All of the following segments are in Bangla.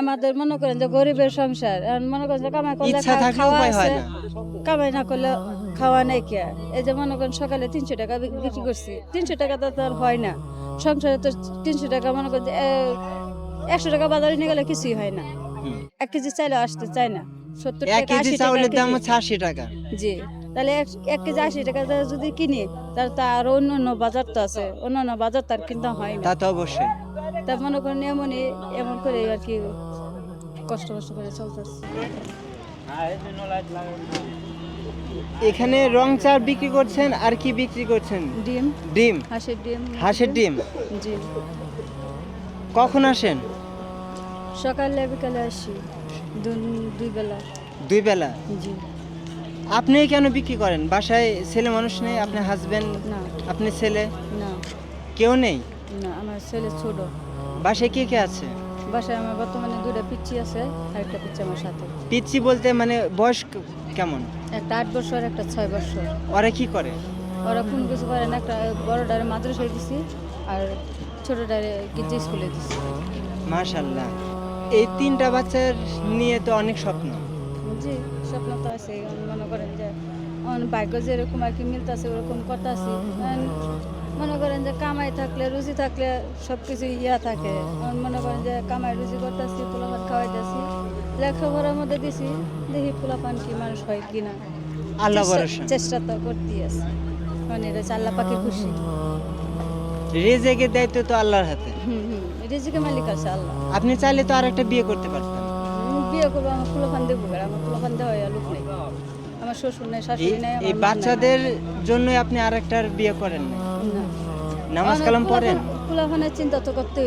আমাদের মনে করেন যে গরিবের সংসার মনে করেন যে কামাই করলে খাওয়া আছে। না। কামাই না করলে খাওয়া নেই কে? এই যে মনে করেন সকালে তিনশো টাকা বিক্রি করছি তিনশো টাকা তো আর হয় না। সংসারে তো তিনশো টাকা মনে করেন একশো টাকা বাজারে নিয়ে গেলে কিছুই হয় না। এক কেজি চাইলে আসতে চায় না। সত্তর টাকা আশি টাকা। জি। তাহলে এক কেজি আশি টাকা যদি কিনি তাহলে তো আর অন্য অন্য বাজার তো আছে। অন্য অন্য বাজার তার কিনতে হয় না। তা তো অবশ্যই। তা মনে করেন এমনই এমন করে আর কি কষ্ট কষ্ট করে চলতেছে। এখানে রং চার বিক্রি করছেন আর কি বিক্রি করছেন? ডিম। ডিম। হাঁসের ডিম। হাঁসের ডিম? জি। কখন আসেন? সকালে বিকালে আসি। দুই বেলা। দুই বেলা? জি। আপনি কেন বিক্রি করেন? বাসায় ছেলে মানুষ নেই আপনি হাজবেন্ড না। আপনি ছেলে? না। কেউ নেই? না আমার ছেলে ছোট। বাসায় কে কে আছে? বাসায় আমার বর্তমানে দুইটা পিচ্ছি আছে আর একটা পিচ্ছি আমার সাথে। পিচ্ছি বলতে মানে বয়স কেমন? একটা আট বছর একটা ছয় বছর। ওরা কি করে? ওরা কোনো কিছু করে না একটা বড়টারে মাদ্রাসায় দিছি আর ছোটটারে গির্জা স্কুলে দিছি। মাশাল্লাহ এই তিনটা বাচ্চার নিয়ে তো অনেক স্বপ্ন। জি। স্বপ্ন তো আছে মনে করেন যে ভাগ্য যেরকম আর কি মিলতেছে ওরকম করতেছি। মনে করেন যে কামাই থাকলে রুজি থাকলে সব কিছু ইয়া থাকে। মনে করেন যে কামাই রুজি করতেছি পোলাপান খাওয়াইতেছি। লেখাপড়ার মধ্যে দিছি দেখি পোলাপান কি মানুষ হয় কিনা আল্লাহ চেষ্টা- তো করতেই আছে। মানে আল্লাহ পাখির খুশি। রেজেকের দায়িত্ব তো আল্লাহর হাতে। হুম হুম। রিজিকে মালিক আছে আল্লাহ। আপনি চাইলে তো আর একটা বিয়ে করতে পারতেন। করব আমার পোলাপান দেবো আমার পোলাপান দেওয়া লোক নেই। আমার শ্বশুর নেই এই শাশুড়ি নেই এই বাচ্চাদের জন্যই আপনি আর একটার বিয়ে করেন না? নামাজ কালাম পড়েন? পোলাপানের চিন্তা তো করতে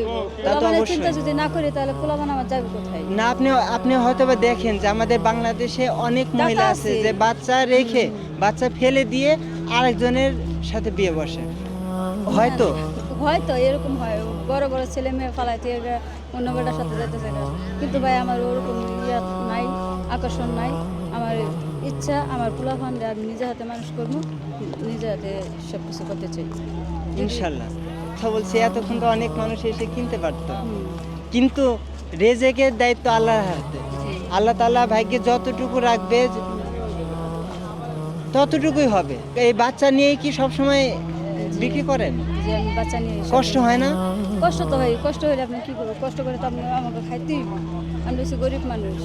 অবশ্যই। চিন্তা যদি না করি তাহলে পোলাপান আমার যাবে কোথায়? না আপনি আপনি হয়তো দেখেন যে আমাদের বাংলাদেশে অনেক মহিলা আছে আছে। যে বাচ্চা রেখে বাচ্চা ফেলে দিয়ে আরেকজনের সাথে বিয়ে বসে। হয়তো। হয়তো এরকম হয়। বড় বড় ছেলে মেয়ে ফালাই থেকে অন্য বেটার সাথে যেতেছে গা। কিন্তু ভাই আমার ওরকম ইয়া নাই আকর্ষণ নাই। আমার ইচ্ছা আমার পোলাপান আমি নিজে হাতে মানুষ করব নিজে হাতে সব কিছু করতে চাই। ইনশাল্লাহ। কথা বলছি এতক্ষণ তো অনেক মানুষ এসে কিনতে পারতো। কিন্তু রেজেকের দায়িত্ব আল্লাহর হাতে। আল্লাহ তাআলা ভাগ্যে যতটুকু রাখবে ততটুকুই হবে। এই বাচ্চা নিয়ে কি সব সময় বিক্রি করেন? যে আমি বাচ্চা নিয়ে এসে- কষ্ট হয় না? কষ্ট তো হয় কষ্ট হলে আপনি কি করব? কষ্ট করে তো আপনি আমাকে খাইতেই হবে। আমি হচ্ছে গরিব মানুষ।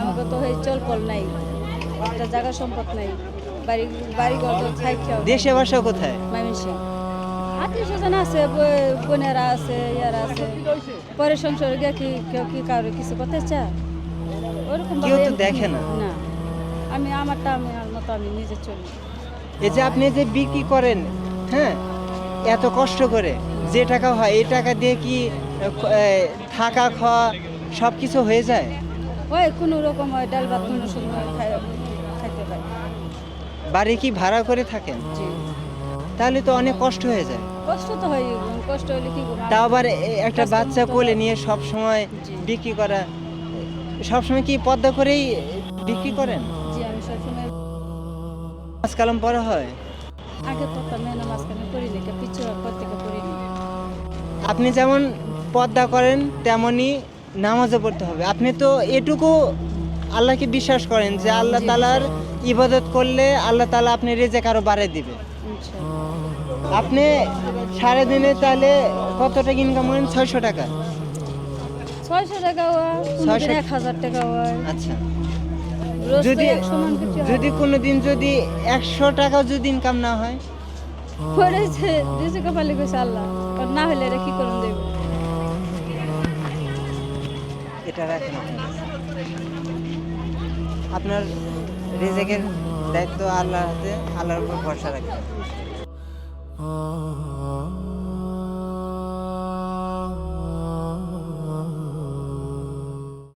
আমাকে তো হয় চল পল নাই একটা জায়গা সম্পদ নাই। বাড়ি বাড়ি ঘর তো খাই খেয়ে দেশে বাসা কোথায়? মাইমেনসিং আত্মীয় স্বজন আছে ব- বোনেরা আছে ইয়ারা আছে। পরে সংসারে গিয়ে কি কেউ কি কারও কিছু করতে চা ওরকম কেউ তো দেখে না। না। আমি আমারটা আমি আমার মতো আমি নিজে চলি। এই যে আপনি যে বিক্রি করেন হ্যাঁ? এত কষ্ট করে যে টাকা হয় এই টাকা দিয়ে কি থাকা খাওয়া সব কিছু হয়ে যায়? হয় কোনো রকম হয় ডাল ভাত কোনো সময় খাইতে পারি। বাড়ি কি ভাড়া করে থাকেন? তাহলে তো অনেক কষ্ট হয়ে যায়। কষ্ট তো হয় কষ্ট হলে কি তাও আবার একটা বাচ্চা কোলে নিয়ে সব সময় বিক্রি করা সব সময় কি পদ্মা করেই বিক্রি করেন? জি আমি সবসময় মাছ কালাম পরা হয়? আগে তো করিনি পিছু করিনি আপনি যেমন পদ্মা করেন তেমনি নামাজও পড়তে হবে। আপনি তো এটুকু আল্লাহকে বিশ্বাস করেন যে আল্লাহ তালার ইবাদত করলে আল্লাহ তালা আপনি রেজেক আরও বাড়াই দিবে। ইনশাআল্লাহ। আপনি সারাদিনে তাহলে কত টাকা ইনকাম করেন? ছয়শো টাকা। ছয়শো টাকা ছয়শো- এক হাজার টাকা আচ্ছা। যদি যদি কোনো দিন যদি একশো টাকাও যদি ইনকাম না হয়? করেছে রিজিকে পালি কইছে আল্লাহ। আর না হলে এটা কি করুন দেব? এটা রাখেন। আপনার রেজেকের দায়িত্ব আল্লাহ হাতে আল্লাহর উপর ভরসা রাখেন।